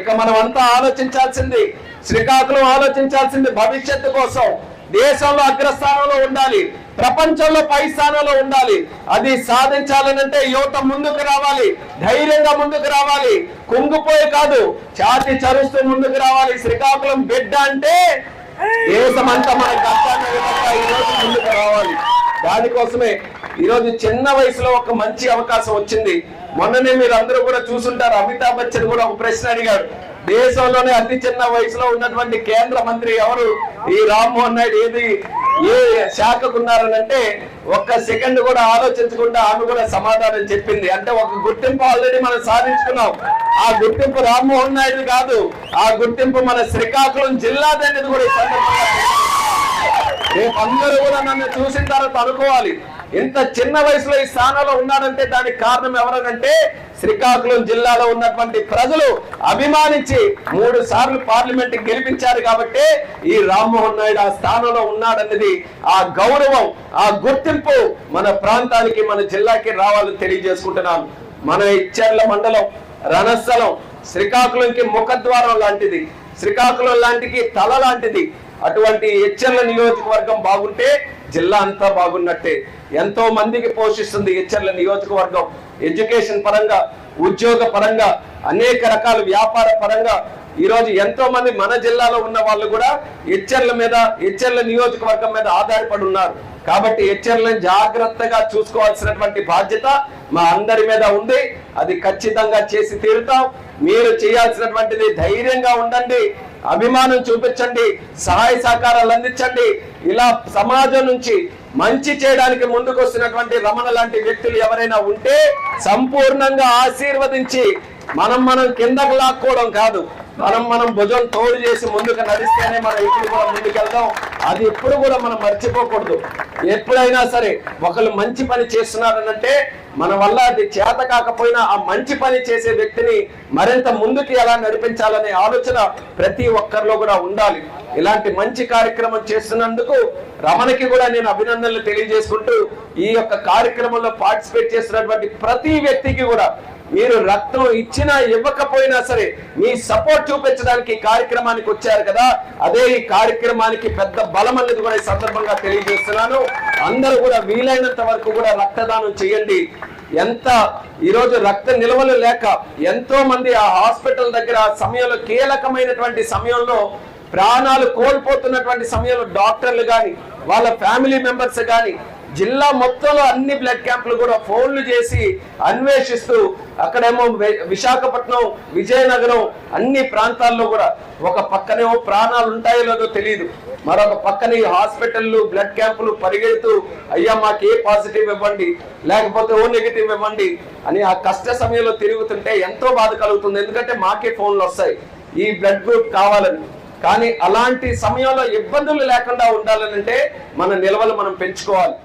ఇక మనం అంతా ఆలోచించాల్సింది శ్రీకాకుళం ఆలోచించాల్సింది భవిష్యత్తు కోసం. దేశంలో అగ్రస్థానంలో ఉండాలి ప్రపంచంలో పై స్థానంలో ఉండాలి. అది సాధించాలనంటే యువత ముందుకు రావాలి ధైర్యంగా ముందుకు రావాలి. కుంగిపోయి కాదు ఛాతి చరుస్తూ ముందుకు రావాలి. శ్రీకాకుళం బిడ్డ అంటే దేశమంతా మనకు ఈ రోజు ముందుకు రావాలి. దానికోసమే ఈరోజు చిన్న వయసులో ఒక మంచి అవకాశం వచ్చింది. మొన్ననే మీరు అందరూ కూడా చూసుంటారు. అమితాబ్ బచ్చన్ కూడా ఒక ప్రశ్న అడిగాడు. దేశంలోనే అతి చిన్న వయసులో ఉన్నటువంటి కేంద్ర మంత్రి ఎవరు? ఈ రామ్మోహన్ నాయుడు ఏది? ఏ శాఖకు ఉన్నారనంటే ఒక్క సెకండ్ కూడా ఆలోచించకుండా ఆమె కూడా సమాధానం చెప్పింది. అంటే ఒక గుర్తింపు ఆల్రెడీ మనం సాధించుకున్నాం. ఆ గుర్తింపు రామ్మోహన్ నాయుడు కాదు. ఆ గుర్తింపు మన శ్రీకాకుళం జిల్లాది అనేది కూడా ఈ సందర్భంగా. రేపు అందరూ కూడా నన్ను చూసిన తర్వాత అనుకోవాలి. ఇంత చిన్న వయసులో ఈ స్థానంలో ఉన్నాడంటే దానికి కారణం ఎవరనంటే శ్రీకాకుళం జిల్లాలో ఉన్నటువంటి ప్రజలు అభిమానించి మూడు సార్లు పార్లమెంట్ గెలిపించారు కాబట్టి ఈ రామ్మోహన్ నాయుడు ఆ స్థానంలో ఉన్నాడన్నది ఆ గౌరవం ఆ గుర్తింపు మన ప్రాంతానికి మన జిల్లాకి రావాలని తెలియజేసుకుంటున్నాను. మన ఇచ్చర్ల మండలం రణస్థలం శ్రీకాకుళంకి ముఖద్వారం లాంటిది. శ్రీకాకుళం లాంటికి తల లాంటిది. అటువంటి హెచ్చర్ల నియోజకవర్గం బాగుంటే జిల్లా అంతా బాగున్నట్టే. ఎంతో మందికి పోషిస్తుంది హెచ్చర్ల నియోజకవర్గం. ఎడ్యుకేషన్ పరంగా ఉద్యోగ పరంగా అనేక రకాల వ్యాపార పరంగా ఈరోజు ఎంతో మంది మన జిల్లాలో ఉన్న వాళ్ళు కూడా హెచ్చర్ల మీద హెచ్చర్ల నియోజకవర్గం మీద ఆధారపడి ఉన్నారు. కాబట్టి హెచ్చర్లను జాగ్రత్తగా చూసుకోవాల్సినటువంటి బాధ్యత మా అందరి మీద ఉంది. అది ఖచ్చితంగా చేసి తీరుతాం. మీరు చేయాల్సినటువంటిది ధైర్యంగా ఉండండి. అభిమానం చూపించండి సహాయ సహకారాలు అందించండి. ఇలా సమాజం నుంచి మంచి చేయడానికి ముందుకు వస్తున్నటువంటి రమణ లాంటి వ్యక్తులు ఎవరైనా ఉంటే సంపూర్ణంగా ఆశీర్వదించి మనం మనం కిందకు లాక్కోవడం కాదు మనం మనం భుజం తోడు చేసి ముందుకు నడిస్తేనే మనం ఇప్పుడు కూడా ముందుకెళ్దాం అది ఎప్పుడు కూడా మనం మర్చిపోకూడదు. ఎప్పుడైనా సరే ఒకళ్ళు మంచి పని చేస్తున్నారనంటే మన వల్ల అది చేత కాకపోయినా ఆ మంచి పని చేసే వ్యక్తిని మరింత ముందుకు ఎలా నడిపించాలనే ఆలోచన ప్రతి ఒక్కరిలో కూడా ఉండాలి. ఇలాంటి మంచి కార్యక్రమం చేస్తున్నందుకు రమణకి కూడా నేను అభినందనలు తెలియజేసుకుంటూ ఈ యొక్క కార్యక్రమంలో పార్టిసిపేట్ చేస్తున్నటువంటి ప్రతి వ్యక్తికి కూడా మీరు రక్తం ఇచ్చినా ఇవ్వకపోయినా సరే మీ సపోర్ట్ చూపించడానికి ఈ కార్యక్రమానికి వచ్చారు కదా అదే ఈ కార్యక్రమానికి పెద్ద బలం అనేది కూడా ఈ సందర్భంగా తెలియజేస్తున్నాను. అందరూ కూడా వీలైనంత వరకు కూడా రక్తదానం చేయండి. ఎంత ఈరోజు రక్త నిల్వలు లేక ఎంతో మంది ఆ హాస్పిటల్ దగ్గర సమయంలో కీలకమైనటువంటి సమయంలో ప్రాణాలు కోల్పోతున్నటువంటి సమయంలో డాక్టర్లు కానీ వాళ్ళ ఫ్యామిలీ మెంబర్స్ కానీ జిల్లా మొత్తంలో అన్ని బ్లడ్ క్యాంపులు కూడా ఫోన్లు చేసి అన్వేషిస్తూ అక్కడేమో విశాఖపట్నం విజయనగరం అన్ని ప్రాంతాల్లో కూడా ఒక పక్కనేమో ప్రాణాలు ఉంటాయో లేదో తెలియదు మరొక పక్కన ఈ హాస్పిటల్లు బ్లడ్ క్యాంపులు పరిగెడుతూ అయ్యా మాకు ఏ పాజిటివ్ ఇవ్వండి లేకపోతే ఓ నెగిటివ్ ఇవ్వండి అని ఆ కష్ట సమయంలో తిరుగుతుంటే ఎంతో బాధ కలుగుతుంది. ఎందుకంటే మాకే ఫోన్లు వస్తాయి. ఈ బ్లడ్ గ్రూప్ కావాలని. కానీ అలాంటి సమయంలో ఇబ్బందులు లేకుండా ఉండాలనంటే మన నిల్వలు మనం పెంచుకోవాలి.